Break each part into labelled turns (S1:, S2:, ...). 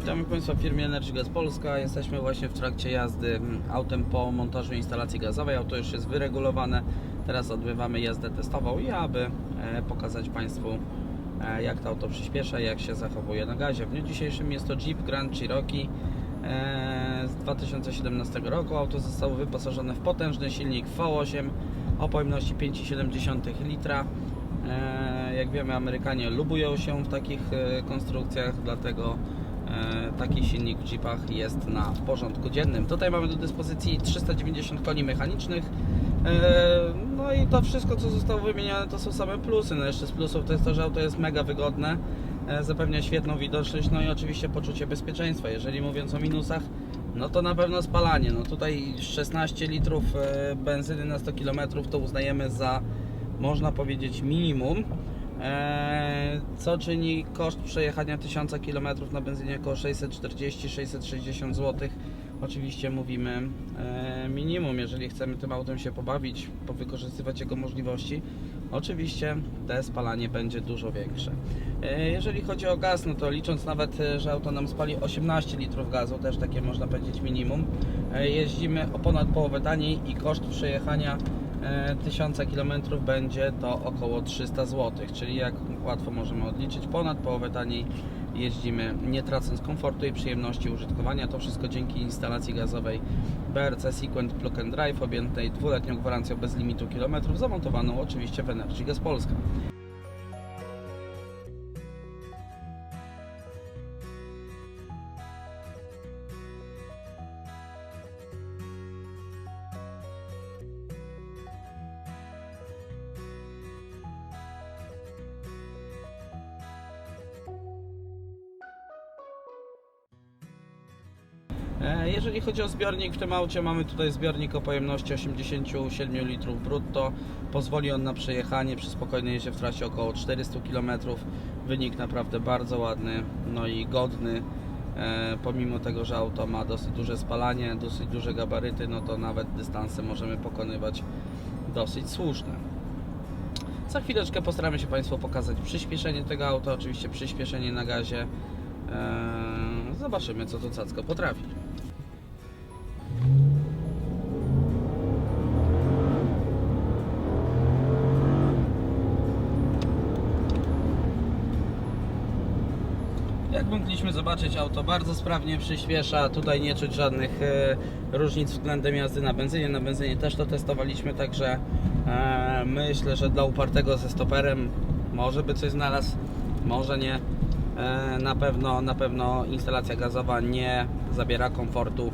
S1: Witamy Państwa w firmie Energy Gas Polska. Jesteśmy właśnie w trakcie jazdy mm, autem po montażu instalacji gazowej. Auto już jest wyregulowane. Teraz odbywamy jazdę testową i aby e, pokazać Państwu e, jak to auto przyspiesza, jak się zachowuje na gazie. W dniu dzisiejszym jest to Jeep Grand Cherokee e, z 2017 roku. Auto zostało wyposażone w potężny silnik V8 o pojemności 5,7 litra. Jak wiemy, Amerykanie lubują się w takich konstrukcjach, dlatego taki silnik w Jeepach jest na porządku dziennym. Tutaj mamy do dyspozycji 390 koni mechanicznych. E, No i to wszystko, co zostało wymienione, to są same plusy. No jeszcze z plusów to jest to, że auto jest mega wygodne, e, zapewnia świetną widoczność, no i oczywiście poczucie bezpieczeństwa. Jeżeli mówiąc o minusach, no to na pewno spalanie. No tutaj 16 litrów e, benzyny na 100 km to uznajemy za, można powiedzieć, minimum. E, Co czyni koszt przejechania 1000 km na benzynie około 640-660 zł. Oczywiście mówimy e, minimum, jeżeli chcemy tym autem się pobawić, wykorzystywać jego możliwości. Oczywiście te spalanie będzie dużo większe. E, Jeżeli chodzi o gaz, no to licząc nawet, że auto nam spali 18 litrów gazu, też takie można powiedzieć minimum, jeździmy o ponad połowę taniej i koszt przejechania 1000 km będzie to około 300 zł, czyli jak łatwo możemy odliczyć, ponad połowę taniej jeździmy, nie tracąc komfortu i przyjemności użytkowania. To wszystko dzięki instalacji gazowej BRC Sequent Plug and Drive objętej dwuletnią gwarancją bez limitu kilometrów, zamontowaną oczywiście w Energy Gas Polska. Jeżeli chodzi o zbiornik w tym aucie, mamy tutaj zbiornik o pojemności 87 litrów brutto. Pozwoli on na przejechanie przy spokojnej jeździe w trasie około 400 km. Wynik naprawdę bardzo ładny, no i godny. E, Pomimo tego, że auto ma dosyć duże spalanie, dosyć duże gabaryty, no to nawet dystanse możemy pokonywać dosyć słuszne. Za chwileczkę postaramy się Państwu pokazać przyspieszenie tego auta, oczywiście przyspieszenie na gazie. Eee, Zobaczymy, co to cacko potrafi. Jak mogliśmy zobaczyć, auto bardzo sprawnie przyspiesza. Tutaj nie czuć żadnych e, różnic względem jazdy na benzynie. Na benzynie też to testowaliśmy, także e, myślę, że dla upartego ze stoperem może by coś znalazł, może nie. E, na pewno, na pewno instalacja gazowa nie zabiera komfortu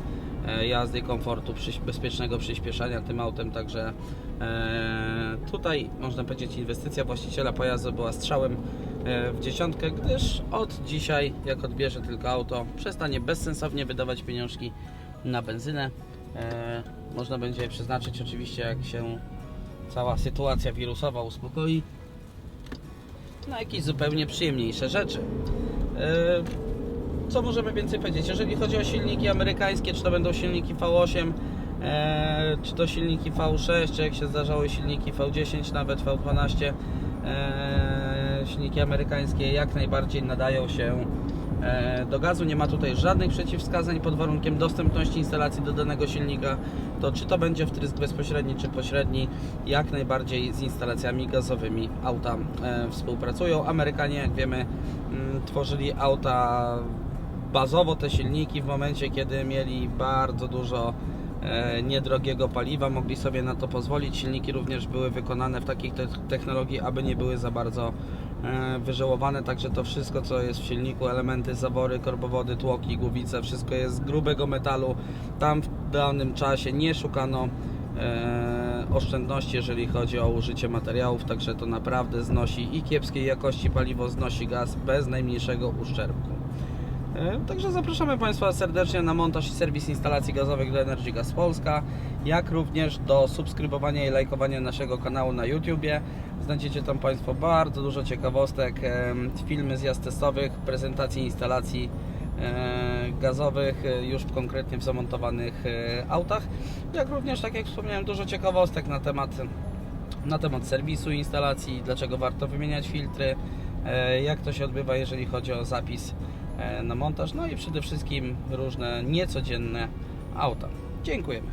S1: jazdy, komfortu bezpiecznego przyspieszania tym autem, także tutaj można powiedzieć inwestycja właściciela pojazdu była strzałem w dziesiątkę, gdyż od dzisiaj, jak odbierze tylko auto, przestanie bezsensownie wydawać pieniążki na benzynę. E, Można będzie je przeznaczyć oczywiście, jak się cała sytuacja wirusowa uspokoi, na jakieś zupełnie przyjemniejsze rzeczy. E, Co możemy więcej powiedzieć? Jeżeli chodzi o silniki amerykańskie, czy to będą silniki V8, e, czy to silniki V6, czy jak się zdarzały silniki V10, nawet V12, e, silniki amerykańskie jak najbardziej nadają się e, do gazu. Nie ma tutaj żadnych przeciwwskazań pod warunkiem dostępności instalacji do danego silnika. To czy to będzie wtrysk bezpośredni, czy pośredni, jak najbardziej z instalacjami gazowymi auta e, współpracują. Amerykanie, jak wiemy, mm, tworzyli auta bazowo te silniki w momencie, kiedy mieli bardzo dużo e, niedrogiego paliwa, mogli sobie na to pozwolić. Silniki również były wykonane w takiej te technologii, aby nie były za bardzo e, wyżałowane, także to wszystko co jest w silniku, elementy, zawory, korbowody, tłoki, głowice, wszystko jest z grubego metalu. Tam w danym czasie nie szukano e, oszczędności, jeżeli chodzi o użycie materiałów, także to naprawdę znosi i kiepskiej jakości paliwo, znosi gaz bez najmniejszego uszczerbku. E, Także zapraszamy Państwa serdecznie na montaż i serwis instalacji gazowych do Energy Gas Polska, jak również do subskrybowania i lajkowania naszego kanału na YouTubie. Znajdziecie tam Państwo bardzo dużo ciekawostek, e, filmy z testowych, prezentacji instalacji e, gazowych już konkretnie w zamontowanych autach, jak również, tak jak wspomniałem, dużo ciekawostek na temat na temat serwisu instalacji, dlaczego warto wymieniać filtry, jak to się odbywa, jeżeli chodzi o zapis e, na montaż, no i przede wszystkim różne niecodzienne auta. Dziękujemy.